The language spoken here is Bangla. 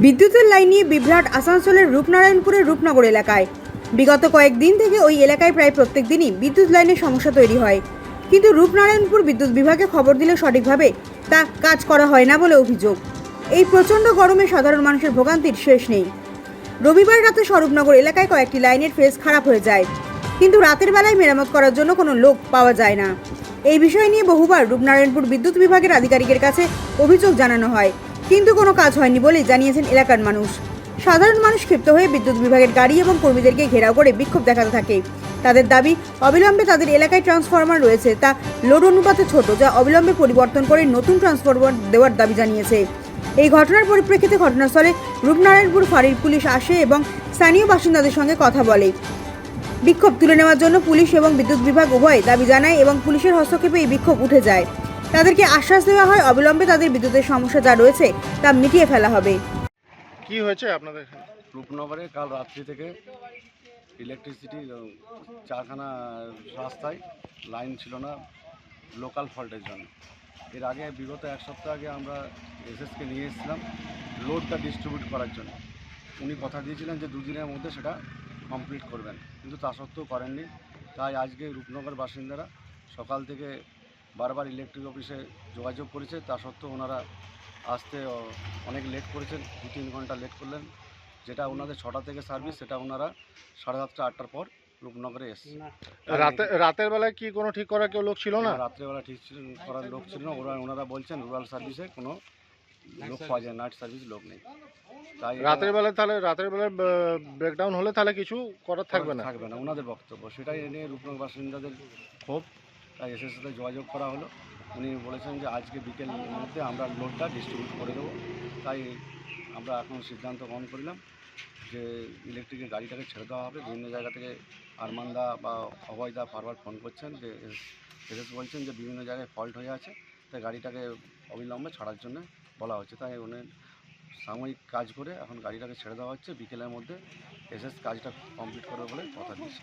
বিদ্যুতের লাইন নিয়ে বিভ্রাট আসানসোলের রূপনারায়ণপুরের রূপনগর এলাকায়। বিগত কয়েকদিন থেকে ওই এলাকায় প্রায় প্রত্যেক দিনই বিদ্যুৎ লাইনের সমস্যা তৈরি হয়। কিন্তু রূপনারায়ণপুর বিদ্যুৎ বিভাগে খবর দিলে সঠিকভাবে তা কাজ করা হয় না বলে অভিযোগ। এই প্রচণ্ড গরমে সাধারণ মানুষের ভোগান্তির শেষ নেই। রবিবার রাতে স্বরূপনগর এলাকায় কয়েকটি লাইনের ফেজ খারাপ হয়ে যায়। কিন্তু রাতের বেলায় মেরামত করার জন্য কোনো লোক পাওয়া যায় না। এই বিষয় নিয়ে বহুবার রূপনারায়ণপুর বিদ্যুৎ বিভাগের আধিকারিকের কাছে অভিযোগ জানানো হয়। কিন্তু কোনো কাজ হয়নি বলেই জানিয়েছেন এলাকার মানুষ। সাধারণ মানুষ ক্ষিপ্ত হয়ে বিদ্যুৎ বিভাগের গাড়ি এবং কর্মীদেরকে ঘেরাও করে বিক্ষোভ দেখাতে থাকে। তাদের দাবি, অবিলম্বে তাদের এলাকায় ট্রান্সফরমার রয়েছে, তা লোড অনুপাতে ছোট, যা অবিলম্বে পরিবর্তন করে নতুন ট্রান্সফরমার দেওয়ার দাবি জানিয়েছে। এই ঘটনার পরিপ্রেক্ষিতে ঘটনাস্থলে রূপনারায়ণপুর ফাঁড়ির পুলিশ আসে এবং স্থানীয় বাসিন্দাদের সঙ্গে কথা বলে। বিক্ষোভ তুলে নেওয়ার জন্য পুলিশ এবং বিদ্যুৎ বিভাগ উভয় দাবি জানায় এবং পুলিশের হস্তক্ষেপে এই বিক্ষোভ উঠে যায়। তাদেরকে আশ্বাস দেওয়া হয় অবিলম্বে তাদের বিদ্যুতের সমস্যা যা রয়েছে তা মিটিয়ে ফেলা হবে। কি হয়েছে আপনাদের রূপনগরে কাল রাত্রি থেকে ইলেকট্রিসিটি চারখানা রাস্তায় লাইন ছিল না লোকাল ফল্টের জন্য। এর আগে বিগত এক সপ্তাহ আগে আমরা এসএসকে নিয়ে এসেছিলাম লোডটা ডিস্ট্রিবিউট করার জন্য। উনি কথা দিয়েছিলেন যে দুদিনের মধ্যে সেটা কমপ্লিট করবেন। কিন্তু তা সত্ত্বেও করেননি। তাই আজকে রূপনগর বাসিন্দারা সকাল থেকে বারবার ইলেকট্রিক অফিসে যোগাযোগ করেছে তা সত্ত্বেও ওনারা আসতে অনেক লেট করেছেন দু তিন ঘণ্টা লেট করলেন। যেটা ওনাদের ছটা থেকে সার্ভিস সেটা ওনারা সাড়ে সাতটা আটটার পর রূপনগরে এসছে। রাতে রাতের বেলায় কি কোনো ঠিক করার কেউ লোক ছিল না? রাত্রেবেলা ঠিক করার লোক ছিল না। ওরা ওনারা বলছেন রুরাল সার্ভিসে কোনো লোক পাওয়া যায় নাইট সার্ভিস লোক নেই। তাই রাতের বেলায় তাহলে রাতের বেলায় ব্রেকডাউন হলে তাহলে কিছু করার থাকবে না? থাকবে না ওনাদের বক্তব্য। সেটাই নিয়ে রূপনগর বাসিন্দাদের ক্ষোভ। তাই এসএস সাথে যোগাযোগ করা হলো। উনি বলেছেন যে আজকে বিকেল মধ্যে আমরা লোডটা ডিস্ট্রিবিউট করে দেবো। তাই আমরা এখন সিদ্ধান্ত গ্রহণ করলাম যে ইলেকট্রিকের গাড়িটাকে ছেড়ে দেওয়া হবে। বিভিন্ন জায়গা থেকে আরমানদা বা অভয়দা বারবার ফোন করছেন যে এসএস বলছেন যে বিভিন্ন জায়গায় ফল্ট হয়ে আছে। তাই গাড়িটাকে অবিলম্বে ছাড়ার জন্য বলা হচ্ছে। তাই উনি সাময়িক কাজ করে এখন গাড়িটাকে ছেড়ে দেওয়া হচ্ছে। বিকেলের মধ্যে এসএস কাজটা কমপ্লিট করবে বলে কথা দিয়েছে।